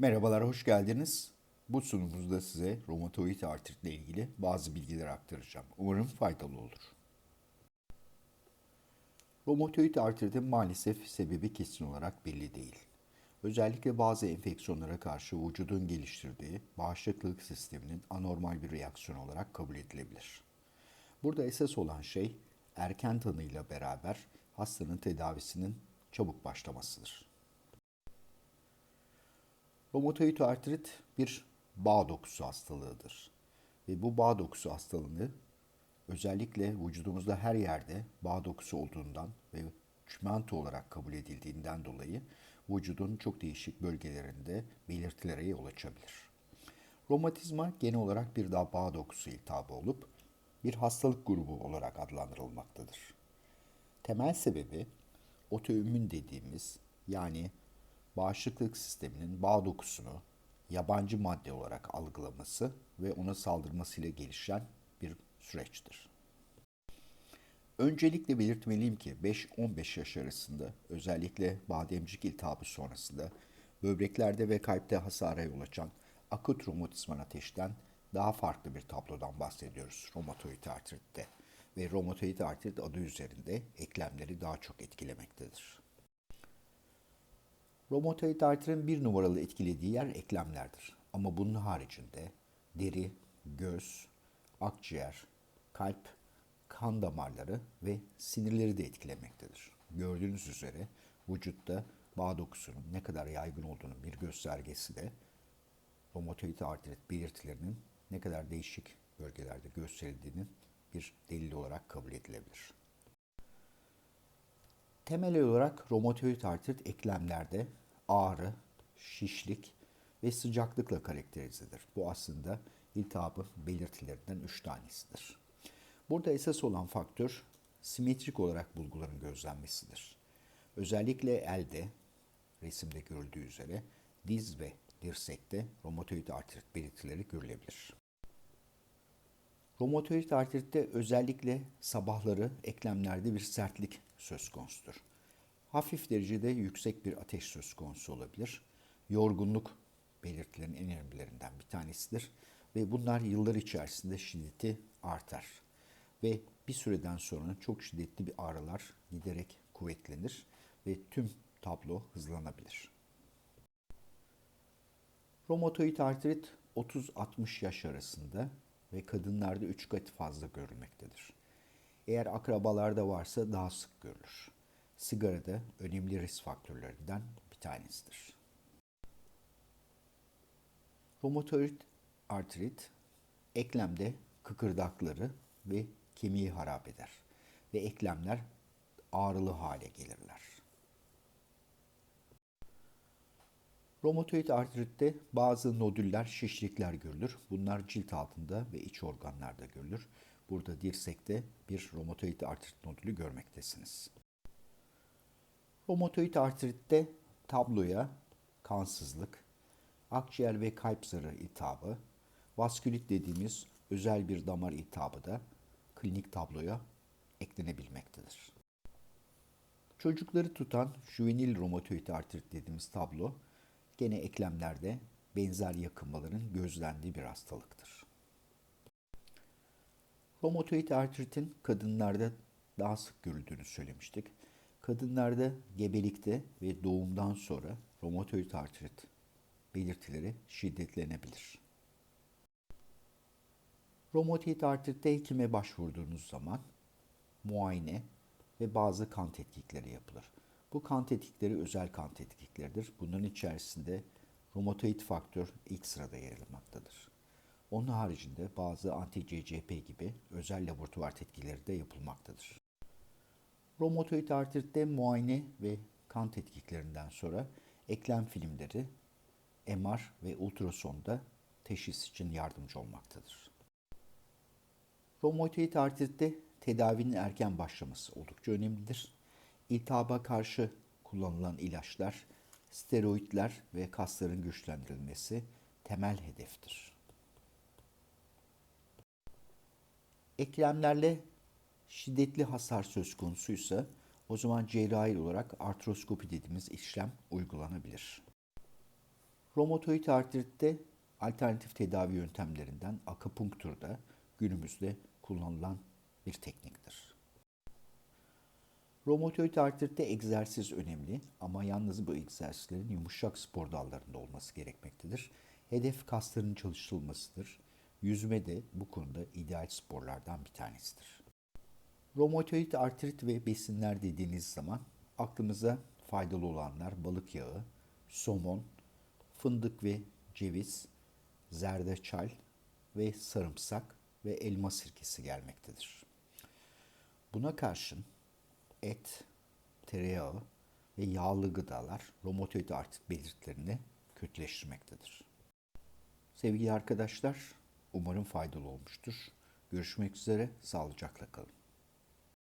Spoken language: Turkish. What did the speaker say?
Merhabalar, hoş geldiniz. Bu sunumumuzda size romatoid artritle ilgili bazı bilgiler aktaracağım. Umarım faydalı olur. Romatoid artritin maalesef sebebi kesin olarak belli değil. Özellikle bazı enfeksiyonlara karşı vücudun geliştirdiği bağışıklık sisteminin anormal bir reaksiyon olarak kabul edilebilir. Burada esas olan şey erken tanıyla beraber hastanın tedavisinin çabuk başlamasıdır. Romatoid artrit bir bağ dokusu hastalığıdır. Ve bu bağ dokusu hastalığı özellikle vücudumuzda her yerde bağ dokusu olduğundan ve çimento olarak kabul edildiğinden dolayı vücudun çok değişik bölgelerinde belirtilere yol açabilir. Romatizma genel olarak bir daha bağ dokusu iltihabı olup bir hastalık grubu olarak adlandırılmaktadır. Temel sebebi otoimmün dediğimiz yani bağışıklık sisteminin bağ dokusunu yabancı madde olarak algılaması ve ona saldırmasıyla gelişen bir süreçtir. Öncelikle belirtmeliyim ki 5-15 yaş arasında özellikle bademcik iltihabı sonrasında böbreklerde ve kalpte hasara yol açan akut romatizmal ateşten daha farklı bir tablodan bahsediyoruz romatoid artritte ve romatoid artrit adı üzerinde eklemleri daha çok etkilemektedir. Romatoid artritin bir numaralı etkilediği yer eklemlerdir. Ama bunun haricinde deri, göz, akciğer, kalp, kan damarları ve sinirleri de etkilemektedir. Gördüğünüz üzere vücutta bağ dokusunun ne kadar yaygın olduğunun bir göstergesi de romatoid artrit belirtilerinin ne kadar değişik bölgelerde gösterildiğinin bir delil olarak kabul edilebilir. Temel olarak romatoid artrit eklemlerde ağrı, şişlik ve sıcaklıkla karakterizedir. Bu aslında iltihabın belirtilerinden üç tanesidir. Burada esas olan faktör simetrik olarak bulguların gözlenmesidir. Özellikle elde, resimde görüldüğü üzere diz ve dirsekte romatoid artrit belirtileri görülebilir. Romatoid artritte özellikle sabahları eklemlerde bir sertlik söz konusudur. Hafif derecede yüksek bir ateş söz konusu olabilir. Yorgunluk belirtilerin en önemlilerinden bir tanesidir. Ve bunlar yıllar içerisinde şiddeti artar. Ve bir süreden sonra çok şiddetli bir ağrılar giderek kuvvetlenir ve tüm tablo hızlanabilir. Romatoid artrit 30-60 yaş arasında ve kadınlarda 3 kat fazla görülmektedir. Eğer akrabalarda varsa daha sık görülür. Sigara da önemli risk faktörlerinden bir tanesidir. Romatoid artrit eklemde kıkırdakları ve kemiği harap eder ve eklemler ağrılı hale gelirler. Romatoid artritte bazı nodüller, şişlikler görülür. Bunlar cilt altında ve iç organlarda görülür. Burada dirsekte bir romatoid artrit nodülü görmektesiniz. Romatoid artritte tabloya kansızlık, akciğer ve kalp zarı iltihabı, vaskülit dediğimiz özel bir damar iltihabı da klinik tabloya eklenebilmektedir. Çocukları tutan juvenil romatoid artrit dediğimiz tablo gene eklemlerde benzer yakınmaların gözlendiği bir hastalıktır. Romatoid artritin kadınlarda daha sık görüldüğünü söylemiştik. Kadınlarda gebelikte ve doğumdan sonra romatoid artrit belirtileri şiddetlenebilir. Romatoid artritte hekime başvurduğunuz zaman muayene ve bazı kan tetkikleri yapılır. Bu kan tetkikleri özel kan tetkikleridir. Bunların içerisinde romatoid faktör ilk sırada yer almaktadır. Onun haricinde bazı anti-CCP gibi özel laboratuvar tetkikleri de yapılmaktadır. Romatoid artritte muayene ve kan tetkiklerinden sonra eklem filmleri, MR ve ultrasonda teşhis için yardımcı olmaktadır. Romatoid artritte tedavinin erken başlaması oldukça önemlidir. İltihaba karşı kullanılan ilaçlar, steroidler ve kasların güçlendirilmesi temel hedeftir. Eklemlerle şiddetli hasar söz konusuysa o zaman cerrahi olarak artroskopi dediğimiz işlem uygulanabilir. Romatoid artritte alternatif tedavi yöntemlerinden akupunktur da günümüzde kullanılan bir tekniktir. Romatoid artritte egzersiz önemli ama yalnız bu egzersizlerin yumuşak spor dallarında olması gerekmektedir. Hedef kasların çalıştırılmasıdır. Yüzme de bu konuda ideal sporlardan bir tanesidir. Romatoid artrit ve besinler dediğiniz zaman aklımıza faydalı olanlar balık yağı, somon, fındık ve ceviz, zerdeçal ve sarımsak ve elma sirkesi gelmektedir. Buna karşın et, tereyağı ve yağlı gıdalar romatoid artrit belirtilerini kötüleştirmektedir. Sevgili arkadaşlar, umarım faydalı olmuştur. Görüşmek üzere, sağlıcakla kalın.